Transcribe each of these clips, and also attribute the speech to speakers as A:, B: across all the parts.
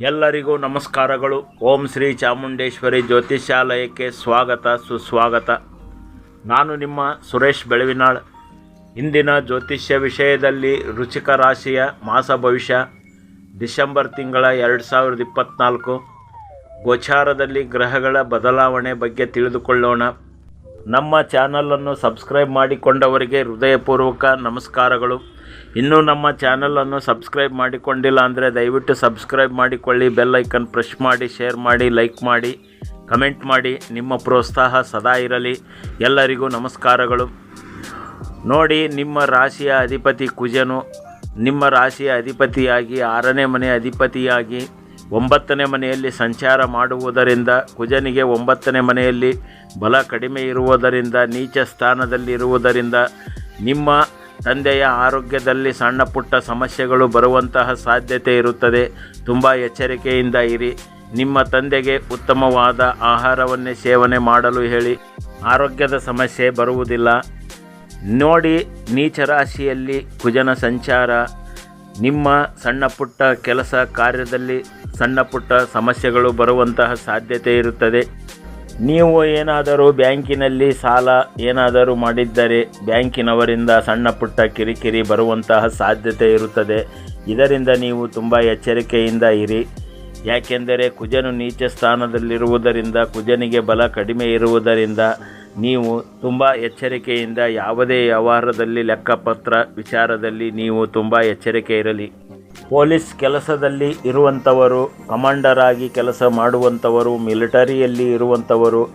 A: ಎಲ್ಲರಿಗೂ ನಮಸ್ಕಾರಗಳು. ಓಂ ಶ್ರೀ ಚಾಮುಂಡೇಶ್ವರಿ ಜ್ಯೋತಿಷ್ಯಾಲಯಕ್ಕೆ ಸ್ವಾಗತ, ಸುಸ್ವಾಗತ. ನಾನು ನಿಮ್ಮ ಸುರೇಶ್ ಬೆಳವಿನಾಳ್. ಇಂದಿನ ಜ್ಯೋತಿಷ್ಯ ವಿಷಯದಲ್ಲಿ ರುಚಿಕ ರಾಶಿಯ ಮಾಸ ಭವಿಷ್ಯ, ಡಿಸೆಂಬರ್ ತಿಂಗಳ ಎರಡು ಸಾವಿರದ ಇಪ್ಪತ್ತ್ನಾಲ್ಕು ಗೋಚಾರದಲ್ಲಿ ಗ್ರಹಗಳ ಬದಲಾವಣೆ ಬಗ್ಗೆ ತಿಳಿದುಕೊಳ್ಳೋಣ. ನಮ್ಮ ಚಾನಲನ್ನು ಸಬ್ಸ್ಕ್ರೈಬ್ ಮಾಡಿಕೊಂಡವರಿಗೆ ಹೃದಯಪೂರ್ವಕ ನಮಸ್ಕಾರಗಳು. ಇನ್ನೂ ನಮ್ಮ ಚಾನಲನ್ನು ಸಬ್ಸ್ಕ್ರೈಬ್ ಮಾಡಿಕೊಂಡಿಲ್ಲ ಅಂದರೆ ದಯವಿಟ್ಟು ಸಬ್ಸ್ಕ್ರೈಬ್ ಮಾಡಿಕೊಳ್ಳಿ ಬೆಲ್ ಐಕನ್ ಪ್ರೆಸ್ ಮಾಡಿ ಶೇರ್ ಮಾಡಿ ಲೈಕ್ ಮಾಡಿ ಕಮೆಂಟ್ ಮಾಡಿ. ನಿಮ್ಮ ಪ್ರೋತ್ಸಾಹ ಸದಾ ಇರಲಿ. ಎಲ್ಲರಿಗೂ ನಮಸ್ಕಾರಗಳು. ನೋಡಿ, ನಿಮ್ಮ ರಾಶಿಯ ಅಧಿಪತಿ ಕುಜನು, ನಿಮ್ಮ ರಾಶಿಯ ಅಧಿಪತಿಯಾಗಿ, ಆರನೇ ಮನೆ ಅಧಿಪತಿಯಾಗಿ, ಒಂಬತ್ತನೇ ಮನೆಯಲ್ಲಿ ಸಂಚಾರ ಮಾಡುವುದರಿಂದ, ಕುಜನಿಗೆ ಒಂಬತ್ತನೇ ಮನೆಯಲ್ಲಿ ಬಲ ಕಡಿಮೆ ಇರುವುದರಿಂದ, ನೀಚ ಸ್ಥಾನದಲ್ಲಿರುವುದರಿಂದ ನಿಮ್ಮ ತಂದೆಯ ಆರೋಗ್ಯದಲ್ಲಿ ಸಣ್ಣ ಪುಟ್ಟ ಸಮಸ್ಯೆಗಳು ಬರುವಂತಹ ಸಾಧ್ಯತೆ ಇರುತ್ತದೆ. ತುಂಬ ಎಚ್ಚರಿಕೆಯಿಂದ ಇರಿ. ನಿಮ್ಮ ತಂದೆಗೆ ಉತ್ತಮವಾದ ಆಹಾರವನ್ನೇ ಸೇವನೆ ಮಾಡಲು ಹೇಳಿ. ಆರೋಗ್ಯದ ಸಮಸ್ಯೆ ಬರುವುದಿಲ್ಲ. ನೋಡಿ ನೀಚ ರಾಶಿಯಲ್ಲಿ ಕುಜನ ಸಂಚಾರ. ನಿಮ್ಮ ಸಣ್ಣ ಪುಟ್ಟ ಕೆಲಸ ಕಾರ್ಯದಲ್ಲಿ ಸಣ್ಣ ಪುಟ್ಟ ಸಮಸ್ಯೆಗಳು ಬರುವಂತಹ ಸಾಧ್ಯತೆ ಇರುತ್ತದೆ. ನೀವು ಏನಾದರೂ ಬ್ಯಾಂಕಿನಲ್ಲಿ ಸಾಲ ಏನಾದರೂ ಮಾಡಿದ್ದರೆ ಬ್ಯಾಂಕಿನವರಿಂದ ಸಣ್ಣ ಪುಟ್ಟ ಕಿರಿಕಿರಿ ಬರುವಂತಹ ಸಾಧ್ಯತೆ ಇರುತ್ತದೆ. ಇದರಿಂದ ನೀವು ತುಂಬ ಎಚ್ಚರಿಕೆಯಿಂದ ಇರಿ. ಯಾಕೆಂದರೆ ಕುಜನು ನೀಚ ಸ್ಥಾನದಲ್ಲಿರುವುದರಿಂದ, ಕುಜನಿಗೆ ಬಲ ಕಡಿಮೆ ಇರುವುದರಿಂದ ನೀವು ತುಂಬ ಎಚ್ಚರಿಕೆಯಿಂದ ಯಾವುದೇ ವ್ಯವಹಾರದಲ್ಲಿ ಲೆಕ್ಕಪತ್ರ ವಿಚಾರದಲ್ಲಿ ನೀವು ತುಂಬ ಎಚ್ಚರಿಕೆ ಇರಲಿ. ಪೊಲೀಸ್ ಕೆಲಸದಲ್ಲಿ ಇರುವಂಥವರು ಕಮಾಂಡರ್ ಆಗಿ ಕೆಲಸ ಮಾಡುವಂಥವರು, ಮಿಲಿಟರಿಯಲ್ಲಿ ಇರುವಂಥವರು,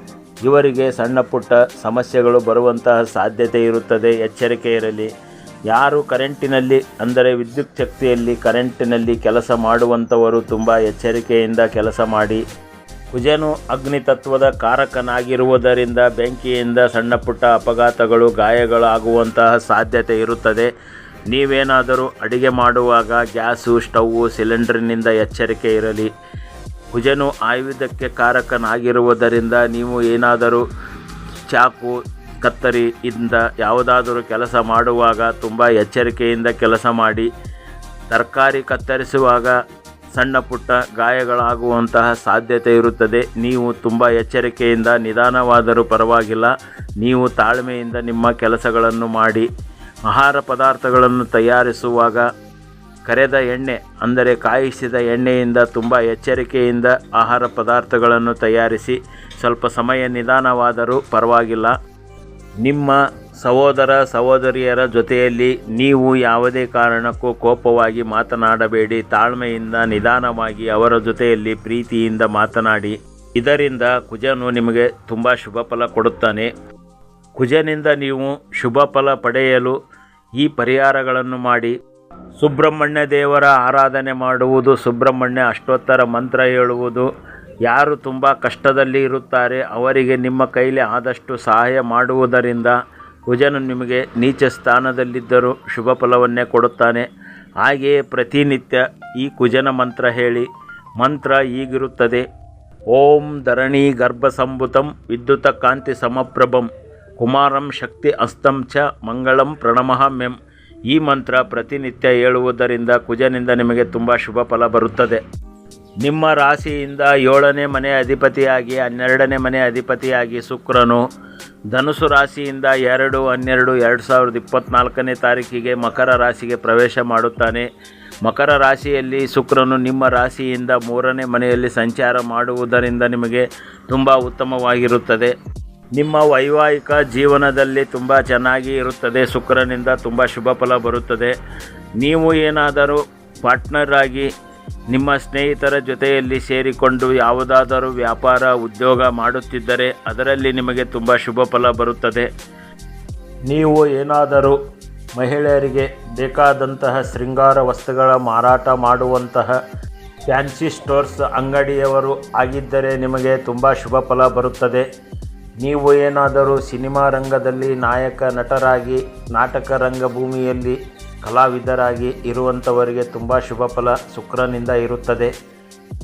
A: ಇವರಿಗೆ ಸಣ್ಣ ಪುಟ್ಟ ಸಮಸ್ಯೆಗಳು ಬರುವಂತಹ ಸಾಧ್ಯತೆ ಇರುತ್ತದೆ, ಎಚ್ಚರಿಕೆ ಇರಲಿ. ಯಾರು ಕರೆಂಟಿನಲ್ಲಿ, ಅಂದರೆ ವಿದ್ಯುತ್ ಶಕ್ತಿಯಲ್ಲಿ ಕರೆಂಟಿನಲ್ಲಿ ಕೆಲಸ ಮಾಡುವಂಥವರು ತುಂಬ ಎಚ್ಚರಿಕೆಯಿಂದ ಕೆಲಸ ಮಾಡಿ. ಕುಜನು ಅಗ್ನಿತತ್ವದ ಕಾರಕನಾಗಿರುವುದರಿಂದ, ಬೆಂಕಿಯಿಂದ ಸಣ್ಣ ಪುಟ್ಟ ಅಪಘಾತಗಳು, ಗಾಯಗಳಾಗುವಂತಹ ಸಾಧ್ಯತೆ ಇರುತ್ತದೆ. ನೀವೇನಾದರೂ ಅಡುಗೆ ಮಾಡುವಾಗ ಗ್ಯಾಸು ಸ್ಟವ್ವು ಸಿಲಿಂಡರ್ನಿಂದ ಎಚ್ಚರಿಕೆ ಇರಲಿ. ಭುಜನು ಆಯುಧಕ್ಕೆ ಕಾರಕನಾಗಿರುವುದರಿಂದ ನೀವು ಏನಾದರೂ ಚಾಕು, ಕತ್ತರಿ ಇಂದ ಯಾವುದಾದರೂ ಕೆಲಸ ಮಾಡುವಾಗ ತುಂಬ ಎಚ್ಚರಿಕೆಯಿಂದ ಕೆಲಸ ಮಾಡಿ. ತರಕಾರಿ ಕತ್ತರಿಸುವಾಗ ಸಣ್ಣ ಪುಟ್ಟ ಗಾಯಗಳಾಗುವಂತಹ ಸಾಧ್ಯತೆ ಇರುತ್ತದೆ. ನೀವು ತುಂಬ ಎಚ್ಚರಿಕೆಯಿಂದ ನಿಧಾನವಾದರೂ ಪರವಾಗಿಲ್ಲ. ನೀವು ತಾಳ್ಮೆಯಿಂದ ನಿಮ್ಮ ಕೆಲಸಗಳನ್ನು ಮಾಡಿ. ಆಹಾರ ಪದಾರ್ಥಗಳನ್ನು ತಯಾರಿಸುವಾಗ ಕರೆದ ಎಣ್ಣೆ, ಅಂದರೆ ಕಾಯಿಸಿದ ಎಣ್ಣೆಯಿಂದ ತುಂಬ ಎಚ್ಚರಿಕೆಯಿಂದ ಆಹಾರ ಪದಾರ್ಥಗಳನ್ನು ತಯಾರಿಸಿ ಸ್ವಲ್ಪ ಸಮಯ ನಿಧಾನವಾದರೂ ಪರವಾಗಿಲ್ಲ. ನಿಮ್ಮ ಸಹೋದರ, ಸಹೋದರಿಯರ ಜೊತೆಯಲ್ಲಿ ನೀವು ಯಾವುದೇ ಕಾರಣಕ್ಕೂ ಕೋಪವಾಗಿ ಮಾತನಾಡಬೇಡಿ. ತಾಳ್ಮೆಯಿಂದ, ನಿಧಾನವಾಗಿ ಅವರ ಜೊತೆಯಲ್ಲಿ ಪ್ರೀತಿಯಿಂದ ಮಾತನಾಡಿ. ಇದರಿಂದ ಕುಜನು ನಿಮಗೆ ತುಂಬ ಶುಭ ಫಲ ಕೊಡುತ್ತಾನೆ. ಕುಜನಿಂದ ನೀವು ಶುಭ ಫಲ ಪಡೆಯಲು ಈ ಪರಿಹಾರಗಳನ್ನು ಮಾಡಿ. ಸುಬ್ರಹ್ಮಣ್ಯ ದೇವರ ಆರಾಧನೆ ಮಾಡುವುದು ಸುಬ್ರಹ್ಮಣ್ಯ ಅಷ್ಟೋತ್ತರ ಮಂತ್ರ ಹೇಳುವುದು. ಯಾರು ತುಂಬ ಕಷ್ಟದಲ್ಲಿ ಇರುತ್ತಾರೆ, ಅವರಿಗೆ ನಿಮ್ಮ ಕೈಲಿ ಆದಷ್ಟು ಸಹಾಯ ಮಾಡುವುದರಿಂದ ಕುಜನು ನಿಮಗೆ ನೀಚ ಸ್ಥಾನದಲ್ಲಿದ್ದರೂ ಶುಭ ಫಲವನ್ನೇ ಕೊಡುತ್ತಾನೆ. ಹಾಗೆಯೇ ಪ್ರತಿನಿತ್ಯ ಈ ಕುಜನ ಮಂತ್ರ ಹೇಳಿ, ಮಂತ್ರ ಈಗಿರುತ್ತದೆ. ಓಂ ಧರಣಿ ಗರ್ಭಸಂಭುತಂ ವಿದ್ಯುತ ಕಾಂತಿ ಸಮಪ್ರಭಂ. ಕುಮಾರಂ ಶಕ್ತಿ ಅಸ್ತಂ ಚ ಮಂಗಳಂ ಪ್ರಣಮಃ ಮೆಂ. ಈ ಮಂತ್ರ ಪ್ರತಿನಿತ್ಯ ಹೇಳುವುದರಿಂದ ಕುಜನಿಂದ ನಿಮಗೆ ತುಂಬ ಶುಭ ಫಲ ಬರುತ್ತದೆ. ನಿಮ್ಮ ರಾಶಿಯಿಂದ ಏಳನೇ ಮನೆ ಅಧಿಪತಿಯಾಗಿ, ಹನ್ನೆರಡನೇ ಮನೆ ಅಧಿಪತಿಯಾಗಿ ಶುಕ್ರನು ಧನುಸು ರಾಶಿಯಿಂದ ಎರಡು, ಹನ್ನೆರಡು, ಎರಡು ಸಾವಿರದ ಇಪ್ಪತ್ತ್ನಾಲ್ಕನೇ ತಾರೀಕಿಗೆ ಮಕರ ರಾಶಿಗೆ ಪ್ರವೇಶ ಮಾಡುತ್ತಾನೆ. ಮಕರ ರಾಶಿಯಲ್ಲಿ ಶುಕ್ರನು ನಿಮ್ಮ ರಾಶಿಯಿಂದ ಮೂರನೇ ಮನೆಯಲ್ಲಿ ಸಂಚಾರ ಮಾಡುವುದರಿಂದ ನಿಮಗೆ ತುಂಬ ಉತ್ತಮವಾಗಿರುತ್ತದೆ. ನಿಮ್ಮ ವೈವಾಹಿಕ ಜೀವನದಲ್ಲಿ ತುಂಬ ಚೆನ್ನಾಗಿ ಇರುತ್ತದೆ, ಶುಕ್ರನಿಂದ ತುಂಬ ಶುಭ ಫಲ ಬರುತ್ತದೆ. ನೀವು ಏನಾದರೂ ಪಾರ್ಟ್ನರ್ ಆಗಿ ನಿಮ್ಮ ಸ್ನೇಹಿತರ ಜೊತೆಯಲ್ಲಿ ಸೇರಿಕೊಂಡು ಯಾವುದಾದರೂ ವ್ಯಾಪಾರ, ಉದ್ಯೋಗ ಮಾಡುತ್ತಿದ್ದರೆ ಅದರಲ್ಲಿ ನಿಮಗೆ ತುಂಬ ಶುಭ ಫಲ ಬರುತ್ತದೆ. ನೀವು ಏನಾದರೂ ಮಹಿಳೆಯರಿಗೆ ಬೇಕಾದಂತಹ ಶೃಂಗಾರ ವಸ್ತುಗಳ ಮಾರಾಟ ಮಾಡುವಂತಹ ಫ್ಯಾನ್ಸಿ ಸ್ಟೋರ್ಸ್ ಅಂಗಡಿಯವರು ಆಗಿದ್ದರೆ ನಿಮಗೆ ತುಂಬ ಶುಭ ಫಲ ಬರುತ್ತದೆ. ನೀವು ಏನಾದರೂ ಸಿನಿಮಾ ರಂಗದಲ್ಲಿ ನಾಯಕ, ನಟರಾಗಿ, ನಾಟಕ ರಂಗಭೂಮಿಯಲ್ಲಿ ಕಲಾವಿದರಾಗಿ ಇರುವಂಥವರಿಗೆ ತುಂಬ ಶುಭ ಫಲ ಶುಕ್ರನಿಂದ ಇರುತ್ತದೆ.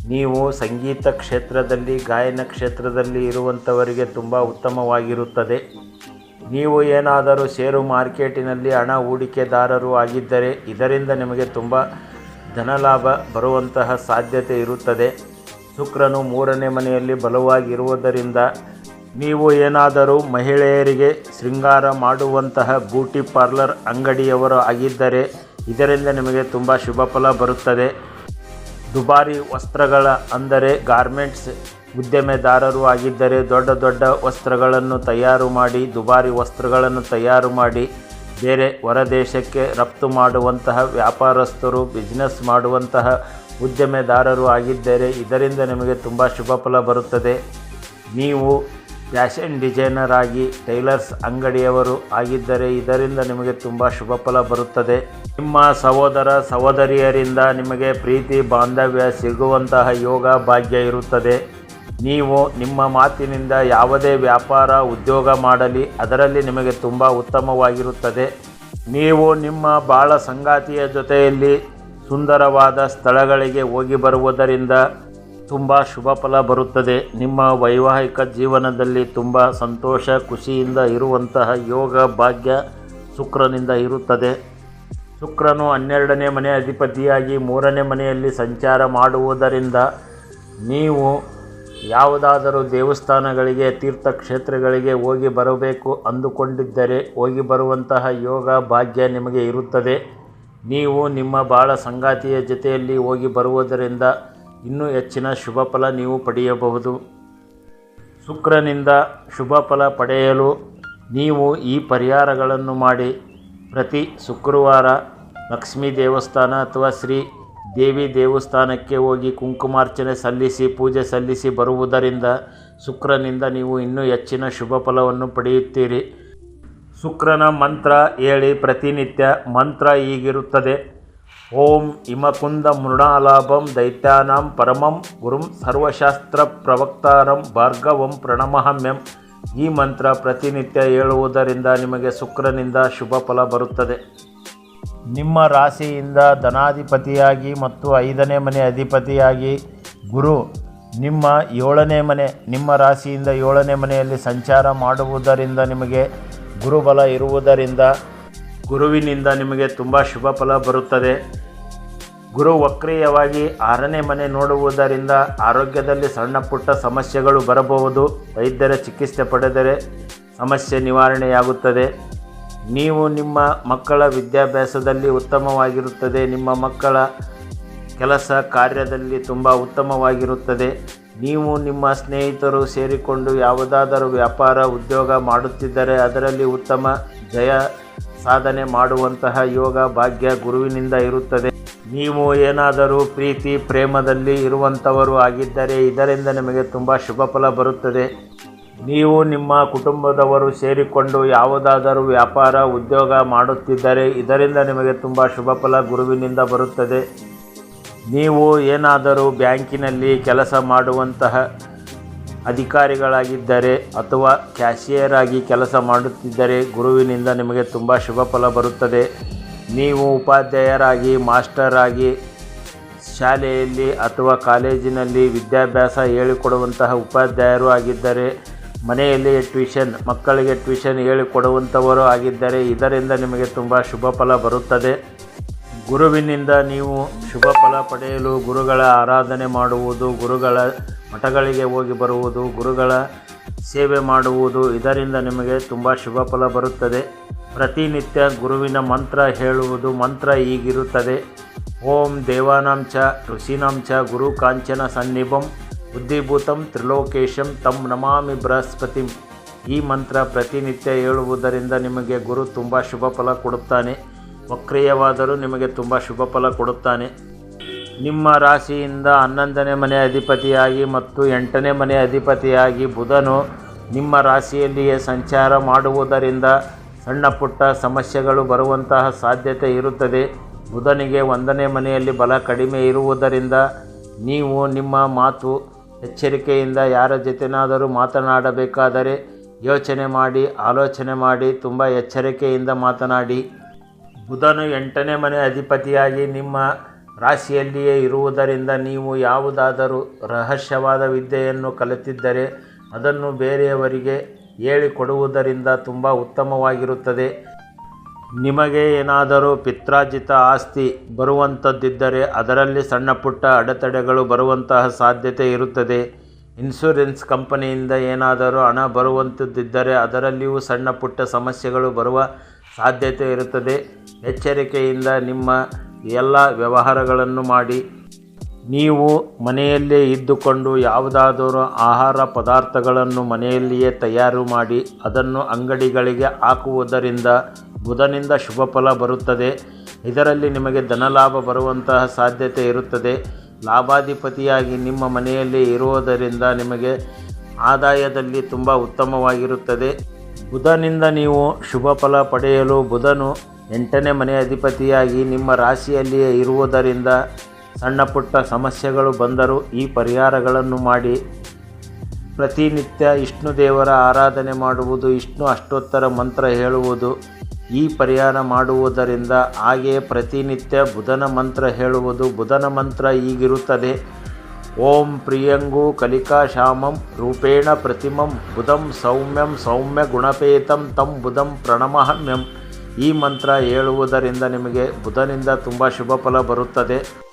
A: ನೀವು ಸಂಗೀತ ಕ್ಷೇತ್ರದಲ್ಲಿ, ಗಾಯನ ಕ್ಷೇತ್ರದಲ್ಲಿ ಇರುವಂಥವರಿಗೆ ತುಂಬ ಉತ್ತಮವಾಗಿರುತ್ತದೆ. ನೀವು ಏನಾದರೂ ಷೇರು ಮಾರ್ಕೆಟಿನಲ್ಲಿ ಹಣ ಹೂಡಿಕೆದಾರರು ಆಗಿದ್ದರೆ ಇದರಿಂದ ನಿಮಗೆ ತುಂಬ ಧನಲಾಭ ಬರುವಂತಹ ಸಾಧ್ಯತೆ ಇರುತ್ತದೆ. ಶುಕ್ರನು ಮೂರನೇ ಮನೆಯಲ್ಲಿ ಬಲವಾಗಿರುವುದರಿಂದ ನೀವು ಏನಾದರೂ ಮಹಿಳೆಯರಿಗೆ ಶೃಂಗಾರ ಮಾಡುವಂತಹ ಬ್ಯೂಟಿ ಪಾರ್ಲರ್ ಅಂಗಡಿಯವರು ಆಗಿದ್ದರೆ ಇದರಿಂದ ನಿಮಗೆ ತುಂಬ ಶುಭ ಫಲ ಬರುತ್ತದೆ. ದುಬಾರಿ ವಸ್ತ್ರಗಳ ಅಂದರೆ ಗಾರ್ಮೆಂಟ್ಸ್ ಉದ್ಯಮೆದಾರರು ಆಗಿದ್ದರೆ ದೊಡ್ಡ ದೊಡ್ಡ ವಸ್ತ್ರಗಳನ್ನು ತಯಾರು ಮಾಡಿ, ದುಬಾರಿ ವಸ್ತ್ರಗಳನ್ನು ತಯಾರು ಮಾಡಿ, ಬೇರೆ ಹೊರದೇಶಕ್ಕೆ ರಫ್ತು ಮಾಡುವಂತಹ ವ್ಯಾಪಾರಸ್ಥರು ಬಿಸ್ನೆಸ್ ಮಾಡುವಂತಹ ಉದ್ಯಮೆದಾರರು ಆಗಿದ್ದರೆ ಇದರಿಂದ ನಿಮಗೆ ತುಂಬ ಶುಭ ಫಲ ಬರುತ್ತದೆ. ನೀವು ಫ್ಯಾಷನ್ ಡಿಸೈನರ್ ಆಗಿ ಟೈಲರ್ಸ್ ಅಂಗಡಿಯವರು ಆಗಿದ್ದರೆ ಇದರಿಂದ ನಿಮಗೆ ತುಂಬ ಶುಭ ಫಲ ಬರುತ್ತದೆ. ನಿಮ್ಮ ಸಹೋದರ ಸಹೋದರಿಯರಿಂದ ನಿಮಗೆ ಪ್ರೀತಿ, ಬಾಂಧವ್ಯ ಸಿಗುವಂತಹ ಯೋಗ ಭಾಗ್ಯ ಇರುತ್ತದೆ. ನೀವು ನಿಮ್ಮ ಮಾತಿನಿಂದ ಯಾವುದೇ ವ್ಯಾಪಾರ, ಉದ್ಯೋಗ ಮಾಡಲಿ, ಅದರಲ್ಲಿ ನಿಮಗೆ ತುಂಬ ಉತ್ತಮವಾಗಿರುತ್ತದೆ. ನೀವು ನಿಮ್ಮ ಬಾಳ ಸಂಗಾತಿಯ ಜೊತೆಯಲ್ಲಿ ಸುಂದರವಾದ ಸ್ಥಳಗಳಿಗೆ ಹೋಗಿ ಬರುವುದರಿಂದ ತುಂಬ ಶುಭ ಫಲ ಬರುತ್ತದೆ. ನಿಮ್ಮ ವೈವಾಹಿಕ ಜೀವನದಲ್ಲಿ ತುಂಬ ಸಂತೋಷ, ಖುಷಿಯಿಂದ ಇರುವಂತಹ ಯೋಗ ಭಾಗ್ಯ ಶುಕ್ರನಿಂದ ಇರುತ್ತದೆ. ಶುಕ್ರನು ಹನ್ನೆರಡನೇ ಮನೆ ಅಧಿಪತಿಯಾಗಿ ಮೂರನೇ ಮನೆಯಲ್ಲಿ ಸಂಚಾರ ಮಾಡುವುದರಿಂದ ನೀವು ಯಾವುದಾದರೂ ದೇವಸ್ಥಾನಗಳಿಗೆ, ತೀರ್ಥಕ್ಷೇತ್ರಗಳಿಗೆ ಹೋಗಿ ಬರಬೇಕು ಅಂದುಕೊಂಡಿದ್ದರೆ ಹೋಗಿ ಬರುವಂತಹ ಯೋಗ ಭಾಗ್ಯ ನಿಮಗೆ ಇರುತ್ತದೆ. ನೀವು ನಿಮ್ಮ ಬಾಳ ಸಂಗಾತಿಯ ಜೊತೆಯಲ್ಲಿ ಹೋಗಿ ಬರುವುದರಿಂದ ಇನ್ನೂ ಹೆಚ್ಚಿನ ಶುಭ ಫಲ ನೀವು ಪಡೆಯಬಹುದು. ಶುಕ್ರನಿಂದ ಶುಭ ಫಲ ಪಡೆಯಲು ನೀವು ಈ ಪರಿಹಾರಗಳನ್ನು ಮಾಡಿ. ಪ್ರತಿ ಶುಕ್ರವಾರ ಲಕ್ಷ್ಮೀ ದೇವಸ್ಥಾನ ಅಥವಾ ಶ್ರೀ ದೇವಿ ದೇವಸ್ಥಾನಕ್ಕೆ ಹೋಗಿ ಕುಂಕುಮಾರ್ಚನೆ ಸಲ್ಲಿಸಿ, ಪೂಜೆ ಸಲ್ಲಿಸಿ ಬರುವುದರಿಂದ ಶುಕ್ರನಿಂದ ನೀವು ಇನ್ನೂ ಹೆಚ್ಚಿನ ಶುಭ ಫಲವನ್ನು ಪಡೆಯುತ್ತೀರಿ. ಶುಕ್ರನ ಮಂತ್ರ ಹೇಳಿ ಪ್ರತಿನಿತ್ಯ ಮಂತ್ರ ಹೀಗಿರುತ್ತದೆ. ಓಂ ಇಮಕುಂದ ಮೃಣಾಲಾಭಂ ದೈತ್ಯಾನಾಂ ಪರಮಂ ಗುರುಂ ಸರ್ವಶಾಸ್ತ್ರ ಪ್ರವಕ್ತಾರಂ ಭಾರ್ಗವಂ ಪ್ರಣಮಹಮ್ಯಂ. ಈ ಮಂತ್ರ ಪ್ರತಿನಿತ್ಯ ಹೇಳುವುದರಿಂದ ನಿಮಗೆ ಶುಕ್ರನಿಂದ ಶುಭ ಫಲ ಬರುತ್ತದೆ. ನಿಮ್ಮ ರಾಶಿಯಿಂದ ಧನಾಧಿಪತಿಯಾಗಿ ಮತ್ತು ಐದನೇ ಮನೆ ಅಧಿಪತಿಯಾಗಿ ಗುರು ನಿಮ್ಮ ಏಳನೇ ಮನೆ, ನಿಮ್ಮ ರಾಶಿಯಿಂದ ಏಳನೇ ಮನೆಯಲ್ಲಿ ಸಂಚಾರ ಮಾಡುವುದರಿಂದ ನಿಮಗೆ ಗುರುಬಲ ಇರುವುದರಿಂದ ಗುರುವಿನಿಂದ ನಿಮಗೆ ತುಂಬ ಶುಭ ಫಲ ಬರುತ್ತದೆ. ಗುರು ವಕ್ರೀಯವಾಗಿ ಆರನೇ ಮನೆ ನೋಡುವುದರಿಂದ ಆರೋಗ್ಯದಲ್ಲಿ ಸಣ್ಣ ಪುಟ್ಟ ಸಮಸ್ಯೆಗಳು ಬರಬಹುದು. ವೈದ್ಯರ ಚಿಕಿತ್ಸೆ ಪಡೆದರೆ ಸಮಸ್ಯೆ ನಿವಾರಣೆಯಾಗುತ್ತದೆ. ನೀವು ನಿಮ್ಮ ಮಕ್ಕಳ ವಿದ್ಯಾಭ್ಯಾಸದಲ್ಲಿ ಉತ್ತಮವಾಗಿರುತ್ತದೆ. ನಿಮ್ಮ ಮಕ್ಕಳ ಕೆಲಸ ಕಾರ್ಯದಲ್ಲಿ ತುಂಬ ಉತ್ತಮವಾಗಿರುತ್ತದೆ. ನೀವು ನಿಮ್ಮ ಸ್ನೇಹಿತರು ಸೇರಿಕೊಂಡು ಯಾವುದಾದರೂ ವ್ಯಾಪಾರ, ಉದ್ಯೋಗ ಮಾಡುತ್ತಿದ್ದರೆ ಅದರಲ್ಲಿ ಉತ್ತಮ ಜಯ ಸಾಧನೆ ಮಾಡುವಂತಹ ಯೋಗ ಭಾಗ್ಯ ಗುರುವಿನಿಂದ ಇರುತ್ತದೆ. ನೀವು ಏನಾದರೂ ಪ್ರೀತಿ, ಪ್ರೇಮದಲ್ಲಿ ಇರುವಂಥವರು ಆಗಿದ್ದರೆ ಇದರಿಂದ ನಿಮಗೆ ತುಂಬ ಶುಭ ಫಲ ಬರುತ್ತದೆ. ನೀವು ನಿಮ್ಮ ಕುಟುಂಬದವರು ಸೇರಿಕೊಂಡು ಯಾವುದಾದರೂ ವ್ಯಾಪಾರ, ಉದ್ಯೋಗ ಮಾಡುತ್ತಿದ್ದರೆ ಇದರಿಂದ ನಿಮಗೆ ತುಂಬ ಶುಭ ಫಲ ಗುರುವಿನಿಂದ ಬರುತ್ತದೆ. ನೀವು ಏನಾದರೂ ಬ್ಯಾಂಕಿನಲ್ಲಿ ಕೆಲಸ ಮಾಡುವಂತಹ ಅಧಿಕಾರಿಗಳಾಗಿದ್ದರೆ ಅಥವಾ ಕ್ಯಾಶಿಯರ್ ಆಗಿ ಕೆಲಸ ಮಾಡುತ್ತಿದ್ದರೆ ಗುರುವಿನಿಂದ ನಿಮಗೆ ತುಂಬ ಶುಭ ಫಲ ಬರುತ್ತದೆ. ನೀವು ಉಪಾಧ್ಯಾಯರಾಗಿ ಮಾಸ್ಟರ್ ಆಗಿ ಶಾಲೆಯಲ್ಲಿ ಅಥವಾ ಕಾಲೇಜಿನಲ್ಲಿ ವಿದ್ಯಾಭ್ಯಾಸ ಹೇಳಿಕೊಡುವಂತಹ ಉಪಾಧ್ಯಾಯರು ಆಗಿದ್ದರೆ, ಮನೆಯಲ್ಲಿ ಟ್ಯೂಷನ್, ಮಕ್ಕಳಿಗೆ ಟ್ಯೂಷನ್ ಹೇಳಿಕೊಡುವಂಥವರು ಆಗಿದ್ದರೆ ಇದರಿಂದ ನಿಮಗೆ ತುಂಬ ಶುಭ ಫಲ ಬರುತ್ತದೆ. ಗುರುವಿನಿಂದ ನೀವು ಶುಭ ಫಲ ಪಡೆಯಲು ಗುರುಗಳ ಆರಾಧನೆ ಮಾಡುವುದು, ಗುರುಗಳ ಮಠಗಳಿಗೆ ಹೋಗಿ ಬರುವುದು, ಗುರುಗಳ ಸೇವೆ ಮಾಡುವುದು ಇದರಿಂದ ನಿಮಗೆ ತುಂಬ ಶುಭ ಫಲ ಬರುತ್ತದೆ. ಪ್ರತಿನಿತ್ಯ ಗುರುವಿನ ಮಂತ್ರ ಹೇಳುವುದು ಮಂತ್ರ ಹೀಗಿರುತ್ತದೆ ಓಂ ದೇವಾನಾಂಶ ಋಷಿನಾಂಶ ಗುರು ಕಾಂಚನ ಸನ್ನಿಭಂ, ಬುದ್ಧಿಭೂತಂ ತ್ರಿಲೋಕೇಶಂ, ತಂ ನಮಾಮಿ ಬೃಹಸ್ಪತಿ. ಈ ಮಂತ್ರ ಪ್ರತಿನಿತ್ಯ ಹೇಳುವುದರಿಂದ ನಿಮಗೆ ಗುರು ತುಂಬ ಶುಭ ಫಲ ಕೊಡುತ್ತಾನೆ. ವಕ್ರೀಯವಾದರೂ ನಿಮಗೆ ತುಂಬ ಶುಭ ಫಲ ಕೊಡುತ್ತಾನೆ. ನಿಮ್ಮ ರಾಶಿಯಿಂದ ಹನ್ನೊಂದನೇ ಮನೆ ಅಧಿಪತಿಯಾಗಿ ಮತ್ತು ಎಂಟನೇ ಮನೆ ಅಧಿಪತಿಯಾಗಿ ಬುಧನು ನಿಮ್ಮ ರಾಶಿಯಲ್ಲಿಯೇ ಸಂಚಾರ ಮಾಡುವುದರಿಂದ ಸಣ್ಣ ಪುಟ್ಟ ಸಮಸ್ಯೆಗಳು ಬರುವಂತಹ ಸಾಧ್ಯತೆ ಇರುತ್ತದೆ. ಬುಧನಿಗೆ ಒಂದನೇ ಮನೆಯಲ್ಲಿ ಬಲ ಕಡಿಮೆ ಇರುವುದರಿಂದ ನೀವು ನಿಮ್ಮ ಮಾತು ಎಚ್ಚರಿಕೆಯಿಂದ ಯಾರ ಜೊತೆನಾದರೂ ಮಾತನಾಡಬೇಕಾದರೆ ಯೋಚನೆ ಮಾಡಿ, ಆಲೋಚನೆ ಮಾಡಿ, ತುಂಬ ಎಚ್ಚರಿಕೆಯಿಂದ ಮಾತನಾಡಿ. ಬುಧನು ಎಂಟನೇ ಮನೆ ಅಧಿಪತಿಯಾಗಿ ನಿಮ್ಮ ರಾಶಿಯಲ್ಲಿಯೇ ಇರುವುದರಿಂದ ನೀವು ಯಾವುದಾದರೂ ರಹಸ್ಯವಾದ ವಿದ್ಯೆಯನ್ನು ಕಲಿತಿದ್ದರೆ ಅದನ್ನು ಬೇರೆಯವರಿಗೆ ಹೇಳಿಕೊಡುವುದರಿಂದ ತುಂಬ ಉತ್ತಮವಾಗಿರುತ್ತದೆ. ನಿಮಗೆ ಏನಾದರೂ ಪಿತ್ರಾರ್ಜಿತ ಆಸ್ತಿ ಬರುವಂಥದ್ದಿದ್ದರೆ ಅದರಲ್ಲಿ ಸಣ್ಣ ಪುಟ್ಟ ಅಡೆತಡೆಗಳು ಬರುವಂತಹ ಸಾಧ್ಯತೆ ಇರುತ್ತದೆ. ಇನ್ಸೂರೆನ್ಸ್ ಕಂಪನಿಯಿಂದ ಏನಾದರೂ ಹಣ ಬರುವಂಥದ್ದಿದ್ದರೆ ಅದರಲ್ಲಿಯೂ ಸಣ್ಣ ಪುಟ್ಟ ಸಮಸ್ಯೆಗಳು ಬರುವ ಸಾಧ್ಯತೆ ಇರುತ್ತದೆ. ಎಚ್ಚರಿಕೆಯಿಂದ ನಿಮ್ಮ ಎಲ್ಲ ವ್ಯವಹಾರಗಳನ್ನು ಮಾಡಿ. ನೀವು ಮನೆಯಲ್ಲೇ ಇದ್ದುಕೊಂಡು ಯಾವುದಾದರೂ ಆಹಾರ ಪದಾರ್ಥಗಳನ್ನು ಮನೆಯಲ್ಲಿಯೇ ತಯಾರು ಮಾಡಿ ಅದನ್ನು ಅಂಗಡಿಗಳಿಗೆ ಹಾಕುವುದರಿಂದ ಬುಧನಿಂದ ಶುಭ ಫಲ ಬರುತ್ತದೆ. ಇದರಲ್ಲಿ ನಿಮಗೆ ಧನಲಾಭ ಬರುವಂತಹ ಸಾಧ್ಯತೆ ಇರುತ್ತದೆ. ಲಾಭಾಧಿಪತಿಯಾಗಿ ನಿಮ್ಮ ಮನೆಯಲ್ಲಿ ಇರುವುದರಿಂದ ನಿಮಗೆ ಆದಾಯದಲ್ಲಿ ತುಂಬ ಉತ್ತಮವಾಗಿರುತ್ತದೆ. ಬುಧನಿಂದ ನೀವು ಶುಭ ಫಲ ಪಡೆಯಲು ಬುಧನು ಎಂಟನೇ ಮನೆ ಅಧಿಪತಿಯಾಗಿ ನಿಮ್ಮ ರಾಶಿಯಲ್ಲಿಯೇ ಇರುವುದರಿಂದ ಸಣ್ಣ ಪುಟ್ಟ ಸಮಸ್ಯೆಗಳು ಬಂದರೂ ಈ ಪರಿಹಾರಗಳನ್ನು ಮಾಡಿ. ಪ್ರತಿನಿತ್ಯ ವಿಷ್ಣು ದೇವರ ಆರಾಧನೆ ಮಾಡುವುದು ವಿಷ್ಣು ಅಷ್ಟೋತ್ತರ ಮಂತ್ರ ಹೇಳುವುದು. ಈ ಪರಿಹಾರ ಮಾಡುವುದರಿಂದ ಹಾಗೆಯೇ ಪ್ರತಿನಿತ್ಯ ಬುಧನ ಮಂತ್ರ ಹೇಳುವುದು. ಬುಧನ ಮಂತ್ರ ಈಗಿರುತ್ತದೆ ಓಂ ಪ್ರಿಯಂಗು ಕಲಿಕಾ ಶ್ಯಾಮಂ ರೂಪೇಣ ಪ್ರತಿಮಂ ಬುಧಂ ಸೌಮ್ಯಂ ಸೌಮ್ಯ ಗುಣಪೇತಂ ತಂ ಬುಧಂ ಪ್ರಣಮಹಮ್ಯಂ ಈ ಮಂತ್ರ ಹೇಳುವುದರಿಂದ ನಿಮಗೆ ಬುಧನಿಂದ ತುಂಬ ಶುಭ ಫಲ ಬರುತ್ತದೆ.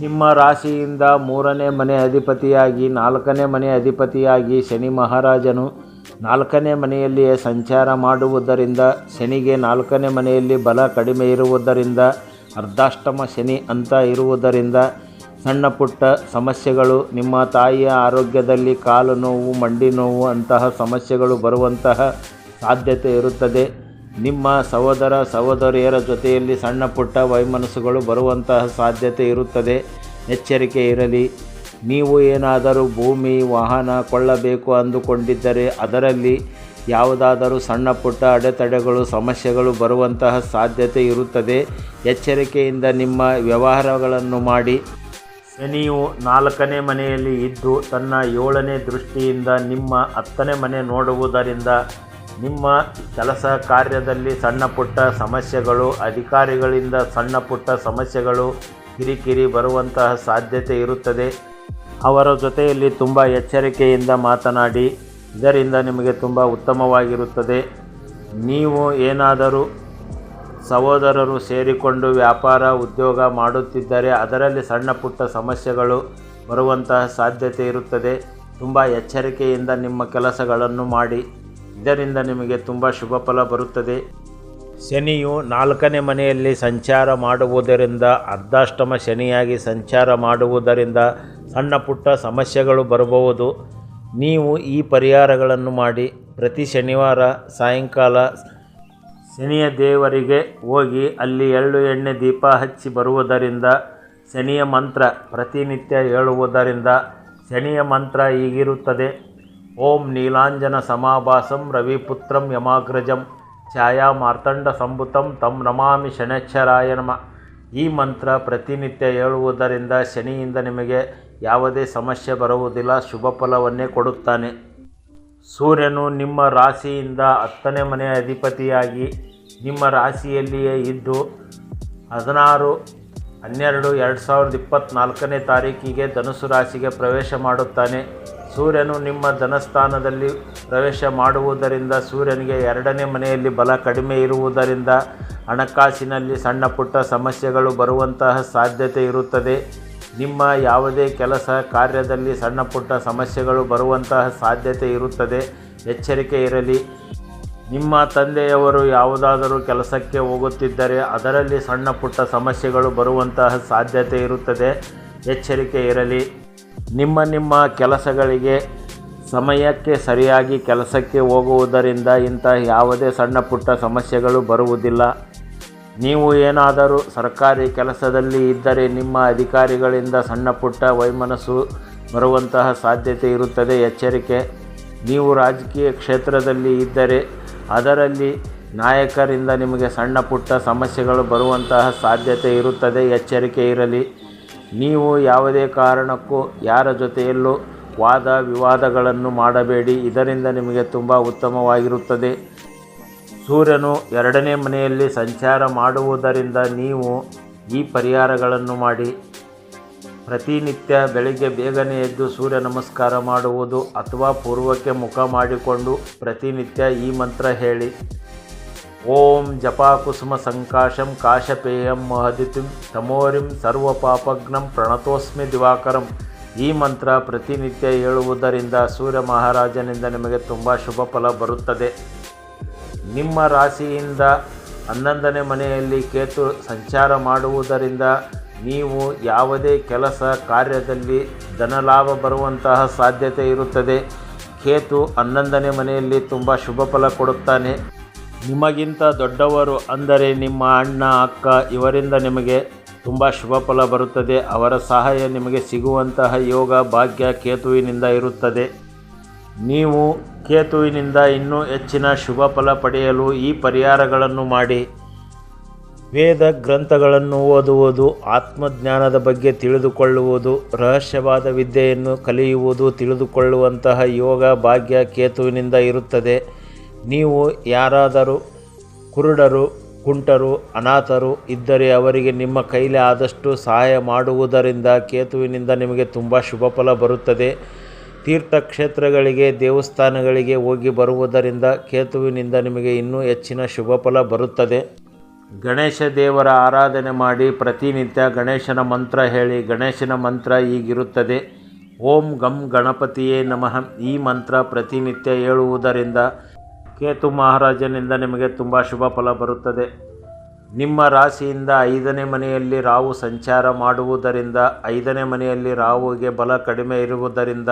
A: ನಿಮ್ಮ ರಾಶಿಯಿಂದ ಮೂರನೇ ಮನೆ ಅಧಿಪತಿಯಾಗಿ, ನಾಲ್ಕನೇ ಮನೆ ಅಧಿಪತಿಯಾಗಿ ಶನಿ ಮಹಾರಾಜನು ನಾಲ್ಕನೇ ಮನೆಯಲ್ಲಿಯೇ ಸಂಚಾರ ಮಾಡುವುದರಿಂದ, ಶನಿಗೆ ನಾಲ್ಕನೇ ಮನೆಯಲ್ಲಿ ಬಲ ಕಡಿಮೆ ಇರುವುದರಿಂದ, ಅರ್ಧಾಷ್ಟಮ ಶನಿ ಅಂತ ಇರುವುದರಿಂದ ಸಣ್ಣ ಪುಟ್ಟ ಸಮಸ್ಯೆಗಳು, ನಿಮ್ಮ ತಾಯಿಯ ಆರೋಗ್ಯದಲ್ಲಿ ಕಾಲು ನೋವು, ಮಂಡಿ ನೋವು ಅಂತಹ ಸಮಸ್ಯೆಗಳು ಬರುವಂತಹ ಸಾಧ್ಯತೆ ಇರುತ್ತದೆ. ನಿಮ್ಮ ಸಹೋದರ ಸಹೋದರಿಯರ ಜೊತೆಯಲ್ಲಿ ಸಣ್ಣ ಪುಟ್ಟ ವೈಮನಸ್ಸುಗಳು ಬರುವಂತಹ ಸಾಧ್ಯತೆ ಇರುತ್ತದೆ. ಎಚ್ಚರಿಕೆ ಇರಲಿ. ನೀವು ಏನಾದರೂ ಭೂಮಿ, ವಾಹನ ಕೊಳ್ಳಬೇಕು ಅಂದುಕೊಂಡಿದ್ದರೆ ಅದರಲ್ಲಿ ಯಾವುದಾದರೂ ಸಣ್ಣ ಪುಟ್ಟ ಅಡೆತಡೆಗಳು, ಸಮಸ್ಯೆಗಳು ಬರುವಂತಹ ಸಾಧ್ಯತೆ ಇರುತ್ತದೆ. ಎಚ್ಚರಿಕೆಯಿಂದ ನಿಮ್ಮ ವ್ಯವಹಾರಗಳನ್ನು ಮಾಡಿ. ಶನಿಯು ನಾಲ್ಕನೇ ಮನೆಯಲ್ಲಿ ಇದ್ದು ತನ್ನ ಏಳನೇ ದೃಷ್ಟಿಯಿಂದ ನಿಮ್ಮ ಹತ್ತನೇ ಮನೆ ನೋಡುವುದರಿಂದ ನಿಮ್ಮ ಕೆಲಸ ಕಾರ್ಯದಲ್ಲಿ ಸಣ್ಣ ಪುಟ್ಟ ಸಮಸ್ಯೆಗಳು, ಅಧಿಕಾರಿಗಳಿಂದ ಸಣ್ಣ ಪುಟ್ಟ ಸಮಸ್ಯೆಗಳು ಕಿರಿಕಿರಿ ಬರುವಂತಹ ಸಾಧ್ಯತೆ ಇರುತ್ತದೆ. ಅವರ ಜೊತೆಯಲ್ಲಿ ತುಂಬ ಎಚ್ಚರಿಕೆಯಿಂದ ಮಾತನಾಡಿ, ಇದರಿಂದ ನಿಮಗೆ ತುಂಬ ಉತ್ತಮವಾಗಿರುತ್ತದೆ. ನೀವು ಏನಾದರೂ ಸಹೋದರರು ಸೇರಿಕೊಂಡು ವ್ಯಾಪಾರ, ಉದ್ಯೋಗ ಮಾಡುತ್ತಿದ್ದರೆ ಅದರಲ್ಲಿ ಸಣ್ಣ ಪುಟ್ಟ ಸಮಸ್ಯೆಗಳು ಬರುವಂತಹ ಸಾಧ್ಯತೆ ಇರುತ್ತದೆ. ತುಂಬ ಎಚ್ಚರಿಕೆಯಿಂದ ನಿಮ್ಮ ಕೆಲಸಗಳನ್ನು ಮಾಡಿ. ಇದರಿಂದ ನಿಮಗೆ ತುಂಬ ಶುಭ ಫಲ ಬರುತ್ತದೆ. ಶನಿಯು ನಾಲ್ಕನೇ ಮನೆಯಲ್ಲಿ ಸಂಚಾರ ಮಾಡುವುದರಿಂದ, ಅರ್ಧಾಷ್ಟಮ ಶನಿಯಾಗಿ ಸಂಚಾರ ಮಾಡುವುದರಿಂದ ಸಣ್ಣ ಪುಟ್ಟ ಸಮಸ್ಯೆಗಳು ಬರಬಹುದು. ನೀವು ಈ ಪರಿಹಾರಗಳನ್ನು ಮಾಡಿ ಪ್ರತಿ ಶನಿವಾರ ಸಾಯಂಕಾಲ ಶನಿಯ ದೇವರಿಗೆ ಹೋಗಿ ಅಲ್ಲಿ ಎಳ್ಳು ಎಣ್ಣೆ ದೀಪ ಹಚ್ಚಿ ಬರುವುದರಿಂದ ಶನಿಯ ಮಂತ್ರ ಪ್ರತಿನಿತ್ಯ ಹೇಳುವುದರಿಂದ ಶನಿಯ ಮಂತ್ರ ಹೀಗಿರುತ್ತದೆ. ಓಂ ನೀಲಾಂಜನ ಸಮಾಭಾಸಂ ರವಿಪುತ್ರಂ ಯಮಾಗ್ರಜಂ. ಛಾಯಾ ಮಾರ್ತಂಡ ಸಂಭುತಂ ತಂ ನಮಾಮಿ ಶನೈಶ್ಚರಾಯ ನಮ. ಈ ಮಂತ್ರ ಪ್ರತಿನಿತ್ಯ ಹೇಳುವುದರಿಂದ ಶನಿಯಿಂದ ನಿಮಗೆ ಯಾವುದೇ ಸಮಸ್ಯೆ ಬರುವುದಿಲ್ಲ, ಶುಭ ಫಲವನ್ನೇ ಕೊಡುತ್ತಾನೆ. ಸೂರ್ಯನು ನಿಮ್ಮ ರಾಶಿಯಿಂದ ಹತ್ತನೇ ಮನೆಯ ಅಧಿಪತಿಯಾಗಿ ನಿಮ್ಮ ರಾಶಿಯಲ್ಲಿಯೇ ಇದ್ದು, ಹದಿನಾರು, ಹನ್ನೆರಡು, ಎರಡು ಸಾವಿರದ ಇಪ್ಪತ್ತ್ನಾಲ್ಕನೇ ತಾರೀಕಿಗೆ ಧನುಸು ರಾಶಿಗೆ ಪ್ರವೇಶ ಮಾಡುತ್ತಾನೆ. ಸೂರ್ಯನು ನಿಮ್ಮ ಧನಸ್ಥಾನದಲ್ಲಿ ಪ್ರವೇಶ ಮಾಡುವುದರಿಂದ ಸೂರ್ಯನಿಗೆ ಎರಡನೇ ಮನೆಯಲ್ಲಿ ಬಲ ಕಡಿಮೆ ಇರುವುದರಿಂದ ಹಣಕಾಸಿನಲ್ಲಿ ಸಣ್ಣ ಪುಟ್ಟ ಸಮಸ್ಯೆಗಳು ಬರುವಂತಹ ಸಾಧ್ಯತೆ ಇರುತ್ತದೆ. ನಿಮ್ಮ ಯಾವುದೇ ಕೆಲಸ ಕಾರ್ಯದಲ್ಲಿ ಸಣ್ಣ ಪುಟ್ಟ ಸಮಸ್ಯೆಗಳು ಬರುವಂತಹ ಸಾಧ್ಯತೆ ಇರುತ್ತದೆ. ಎಚ್ಚರಿಕೆ ಇರಲಿ. ನಿಮ್ಮ ತಂದೆಯವರು ಯಾವುದಾದರೂ ಕೆಲಸಕ್ಕೆ ಹೋಗುತ್ತಿದ್ದರೆ ಅದರಲ್ಲಿ ಸಣ್ಣ ಪುಟ್ಟ ಸಮಸ್ಯೆಗಳು ಬರುವಂತಹ ಸಾಧ್ಯತೆ ಇರುತ್ತದೆ. ಎಚ್ಚರಿಕೆ ಇರಲಿ. ನಿಮ್ಮ ನಿಮ್ಮ ಕೆಲಸಗಳಿಗೆ ಸಮಯಕ್ಕೆ ಸರಿಯಾಗಿ ಕೆಲಸಕ್ಕೆ ಹೋಗುವುದರಿಂದ ಇಂಥ ಯಾವುದೇ ಸಣ್ಣ ಪುಟ್ಟ ಸಮಸ್ಯೆಗಳು ಬರುವುದಿಲ್ಲ. ನೀವು ಏನಾದರೂ ಸರ್ಕಾರಿ ಕೆಲಸದಲ್ಲಿ ಇದ್ದರೆ ನಿಮ್ಮ ಅಧಿಕಾರಿಗಳಿಂದ ಸಣ್ಣ ಪುಟ್ಟ ವೈಮನಸ್ಸು ಬರುವಂತಹ ಸಾಧ್ಯತೆ ಇರುತ್ತದೆ. ಎಚ್ಚರಿಕೆ. ನೀವು ರಾಜಕೀಯ ಕ್ಷೇತ್ರದಲ್ಲಿ ಇದ್ದರೆ ಅದರಲ್ಲಿ ನಾಯಕರಿಂದ ನಿಮಗೆ ಸಣ್ಣ ಪುಟ್ಟ ಸಮಸ್ಯೆಗಳು ಬರುವಂತಹ ಸಾಧ್ಯತೆ ಇರುತ್ತದೆ. ಎಚ್ಚರಿಕೆ ಇರಲಿ. ನೀವು ಯಾವುದೇ ಕಾರಣಕ್ಕೂ ಯಾರ ಜೊತೆಯಲ್ಲೂ ವಾದ ವಿವಾದಗಳನ್ನು ಮಾಡಬೇಡಿ. ಇದರಿಂದ ನಿಮಗೆ ತುಂಬ ಉತ್ತಮವಾಗಿರುತ್ತದೆ. ಸೂರ್ಯನು ಎರಡನೇ ಮನೆಯಲ್ಲಿ ಸಂಚಾರ ಮಾಡುವುದರಿಂದ ನೀವು ಈ ಪರಿಹಾರಗಳನ್ನು ಮಾಡಿ. ಪ್ರತಿನಿತ್ಯ ಬೆಳಿಗ್ಗೆ ಬೇಗನೆ ಎದ್ದು ಸೂರ್ಯ ನಮಸ್ಕಾರ ಮಾಡುವುದು ಅಥವಾ ಪೂರ್ವಕ್ಕೆ ಮುಖ ಮಾಡಿಕೊಂಡು ಪ್ರತಿನಿತ್ಯ ಈ ಮಂತ್ರ ಹೇಳಿ. ಓಂ ಜಪಾಕುಸುಮ ಸಂಕಾಶಂ ಕಾಶಪೇಯಂ ಮಹದಿತಿಂ ತಮೋರಿಂ ಸರ್ವಪಾಪಗ್ನಂ ಪ್ರಣತೋಸ್ಮಿ ದಿವಾಕರಂ ಈ ಮಂತ್ರ ಪ್ರತಿನಿತ್ಯ ಹೇಳುವುದರಿಂದ ಸೂರ್ಯ ಮಹಾರಾಜನಿಂದ ನಿಮಗೆ ತುಂಬ ಶುಭ ಫಲ ಬರುತ್ತದೆ. ನಿಮ್ಮ ರಾಶಿಯಿಂದ ಹನ್ನೊಂದನೇ ಮನೆಯಲ್ಲಿ ಕೇತು ಸಂಚಾರ ಮಾಡುವುದರಿಂದ ನೀವು ಯಾವುದೇ ಕೆಲಸ ಕಾರ್ಯದಲ್ಲಿ ಧನಲಾಭ ಬರುವಂತಹ ಸಾಧ್ಯತೆ ಇರುತ್ತದೆ. ಕೇತು ಹನ್ನೊಂದನೇ ಮನೆಯಲ್ಲಿ ತುಂಬ ಶುಭ ಫಲ ಕೊಡುತ್ತಾನೆ. ನಿಮಗಿಂತ ದೊಡ್ಡವರು ಅಂದರೆ ನಿಮ್ಮ ಅಣ್ಣ, ಅಕ್ಕ ಇವರಿಂದ ನಿಮಗೆ ತುಂಬ ಶುಭ ಫಲ ಬರುತ್ತದೆ. ಅವರ ಸಹಾಯ ನಿಮಗೆ ಸಿಗುವಂತಹ ಯೋಗ, ಭಾಗ್ಯ ಕೇತುವಿನಿಂದ ಇರುತ್ತದೆ. ನೀವು ಕೇತುವಿನಿಂದ ಇನ್ನೂ ಹೆಚ್ಚಿನ ಶುಭ ಫಲ ಪಡೆಯಲು ಈ ಪರಿಹಾರಗಳನ್ನು ಮಾಡಿ. ವೇದ ಗ್ರಂಥಗಳನ್ನು ಓದುವುದು, ಆತ್ಮಜ್ಞಾನದ ಬಗ್ಗೆ ತಿಳಿದುಕೊಳ್ಳುವುದು, ರಹಸ್ಯವಾದ ವಿದ್ಯೆಯನ್ನು ಕಲಿಯುವುದು, ತಿಳಿದುಕೊಳ್ಳುವಂತಹ ಯೋಗ, ಭಾಗ್ಯ ಕೇತುವಿನಿಂದ ಇರುತ್ತದೆ. ನೀವು ಯಾರಾದರೂ ಕುರುಡರು, ಕುಂಟರು, ಅನಾಥರು ಇದ್ದರೆ ಅವರಿಗೆ ನಿಮ್ಮ ಕೈಲಿ ಆದಷ್ಟು ಸಹಾಯ ಮಾಡುವುದರಿಂದ ಕೇತುವಿನಿಂದ ನಿಮಗೆ ತುಂಬ ಶುಭ ಫಲ ಬರುತ್ತದೆ. ತೀರ್ಥಕ್ಷೇತ್ರಗಳಿಗೆ, ದೇವಸ್ಥಾನಗಳಿಗೆ ಹೋಗಿ ಬರುವುದರಿಂದ ಕೇತುವಿನಿಂದ ನಿಮಗೆ ಇನ್ನೂ ಹೆಚ್ಚಿನ ಶುಭ ಫಲ ಬರುತ್ತದೆ. ಗಣೇಶ ದೇವರ ಆರಾಧನೆ ಮಾಡಿ ಪ್ರತಿನಿತ್ಯ ಗಣೇಶನ ಮಂತ್ರ ಹೇಳಿ, ಗಣೇಶನ ಮಂತ್ರ ಈಗಿರುತ್ತದೆ ಓಂ ಗಂ ಗಣಪತಿಯೇ ನಮಃ. ಈ ಮಂತ್ರ ಪ್ರತಿನಿತ್ಯ ಹೇಳುವುದರಿಂದ ಕೇತು ಮಹಾರಾಜನಿಂದ ನಿಮಗೆ ತುಂಬ ಶುಭ ಫಲ ಬರುತ್ತದೆ. ನಿಮ್ಮ ರಾಶಿಯಿಂದ ಐದನೇ ಮನೆಯಲ್ಲಿ ರಾಹು ಸಂಚಾರ ಮಾಡುವುದರಿಂದ, ಐದನೇ ಮನೆಯಲ್ಲಿ ರಾಹುವಿಗೆ ಬಲ ಕಡಿಮೆ ಇರುವುದರಿಂದ,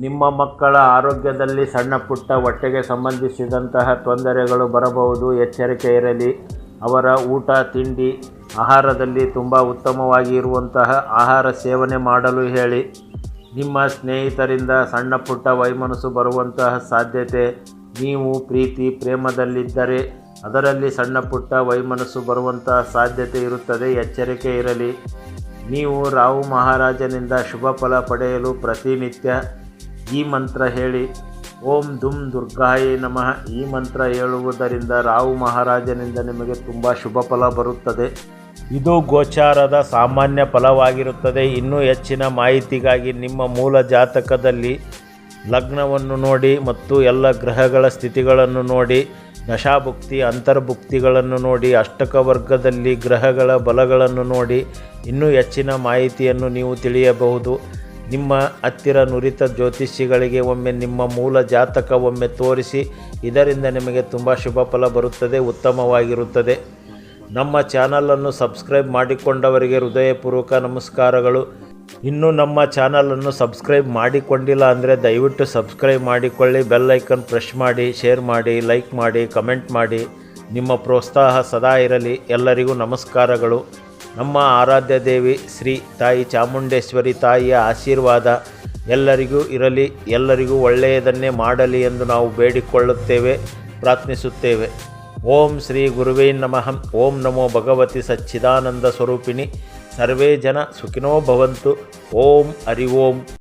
A: ನಿಮ್ಮ ಮಕ್ಕಳ ಆರೋಗ್ಯದಲ್ಲಿ ಸಣ್ಣ ಪುಟ್ಟ ಹೊಟ್ಟೆಗೆ ಸಂಬಂಧಿಸಿದಂತಹ ತೊಂದರೆಗಳು ಬರಬಹುದು, ಎಚ್ಚರಿಕೆ ಇರಲಿ. ಅವರ ಊಟ, ತಿಂಡಿ, ಆಹಾರದಲ್ಲಿ ತುಂಬ ಉತ್ತಮವಾಗಿ ಇರುವಂತಹ ಆಹಾರ ಸೇವನೆ ಮಾಡಲು ಹೇಳಿ. ನಿಮ್ಮ ಸ್ನೇಹಿತರಿಂದ ಸಣ್ಣ ಪುಟ್ಟ ವೈಮನಸ್ಸು ಬರುವಂತಹ ಸಾಧ್ಯತೆ ನೀವು ಪ್ರೀತಿ ಪ್ರೇಮದಲ್ಲಿದ್ದರೆ ಅದರಲ್ಲಿ ಸಣ್ಣ ಪುಟ್ಟ ವೈಮನಸ್ಸು ಬರುವಂತಹ ಸಾಧ್ಯತೆ ಇರುತ್ತದೆ, ಎಚ್ಚರಿಕೆ ಇರಲಿ. ನೀವು ರಾಹು ಮಹಾರಾಜನಿಂದ ಶುಭ ಫಲ ಪಡೆಯಲು ಪ್ರತಿನಿತ್ಯ ಈ ಮಂತ್ರ ಹೇಳಿ. ಓಂ ದುಮ್ ದುರ್ಗಾಯೇ ನಮಃ. ಈ ಮಂತ್ರ ಹೇಳುವುದರಿಂದ ರಾಹು ಮಹಾರಾಜನಿಂದ ನಿಮಗೆ ತುಂಬ ಶುಭ ಫಲ ಬರುತ್ತದೆ. ಇದು ಗೋಚಾರದ ಸಾಮಾನ್ಯ ಫಲವಾಗಿರುತ್ತದೆ. ಇನ್ನೂ ಹೆಚ್ಚಿನ ಮಾಹಿತಿಗಾಗಿ ನಿಮ್ಮ ಮೂಲ ಜಾತಕದಲ್ಲಿ ಲಗ್ನವನ್ನು ನೋಡಿ ಮತ್ತು ಎಲ್ಲ ಗ್ರಹಗಳ ಸ್ಥಿತಿಗಳನ್ನು ನೋಡಿ ದಶಾಭುಕ್ತಿ ಅಂತರ್ಭುಕ್ತಿಗಳನ್ನು ನೋಡಿ ಅಷ್ಟಕ ವರ್ಗದಲ್ಲಿ ಗ್ರಹಗಳ ಬಲಗಳನ್ನು ನೋಡಿ, ಇನ್ನೂ ಹೆಚ್ಚಿನ ಮಾಹಿತಿಯನ್ನು ನೀವು ತಿಳಿಯಬಹುದು. ನಿಮ್ಮ ಹತ್ತಿರ ನುರಿತ ಜ್ಯೋತಿಷಿಗಳಿಗೆ ಒಮ್ಮೆ ನಿಮ್ಮ ಮೂಲ ಜಾತಕ ಒಮ್ಮೆ ತೋರಿಸಿ, ಇದರಿಂದ ನಿಮಗೆ ತುಂಬ ಶುಭ ಫಲ ಬರುತ್ತದೆ, ಉತ್ತಮವಾಗಿರುತ್ತದೆ. ನಮ್ಮ ಚಾನಲನ್ನು ಸಬ್ಸ್ಕ್ರೈಬ್ ಮಾಡಿಕೊಂಡವರಿಗೆ ಹೃದಯಪೂರ್ವಕ ನಮಸ್ಕಾರಗಳು. ಇನ್ನೂ ನಮ್ಮ ಚಾನಲನ್ನು ಸಬ್ಸ್ಕ್ರೈಬ್ ಮಾಡಿಕೊಂಡಿಲ್ಲ ಅಂದರೆ ದಯವಿಟ್ಟು ಸಬ್ಸ್ಕ್ರೈಬ್ ಮಾಡಿಕೊಳ್ಳಿ ಬೆಲ್ ಐಕನ್ ಪ್ರೆಸ್ ಮಾಡಿ ಶೇರ್ ಮಾಡಿ ಲೈಕ್ ಮಾಡಿ ಕಮೆಂಟ್ ಮಾಡಿ. ನಿಮ್ಮ ಪ್ರೋತ್ಸಾಹ ಸದಾ ಇರಲಿ. ಎಲ್ಲರಿಗೂ ನಮಸ್ಕಾರಗಳು. ನಮ್ಮ ಆರಾಧ್ಯ ದೇವಿ ಶ್ರೀ ತಾಯಿ ಚಾಮುಂಡೇಶ್ವರಿ ತಾಯಿಯ ಆಶೀರ್ವಾದ ಎಲ್ಲರಿಗೂ ಇರಲಿ. ಎಲ್ಲರಿಗೂ ಒಳ್ಳೆಯದನ್ನೇ ಮಾಡಲಿ ಎಂದು ನಾವು ಬೇಡಿಕೊಳ್ಳುತ್ತೇವೆ, ಪ್ರಾರ್ಥಿಸುತ್ತೇವೆ. ಓಂ ಶ್ರೀ ಗುರುವೇ ನಮಃ. ಓಂ ನಮೋ ಭಗವತಿ ಸಚ್ಚಿದಾನಂದ ಸ್ವರೂಪಿಣಿ. సర్వే జన సుఖినో భవంతు. ఓం హరి ఓం.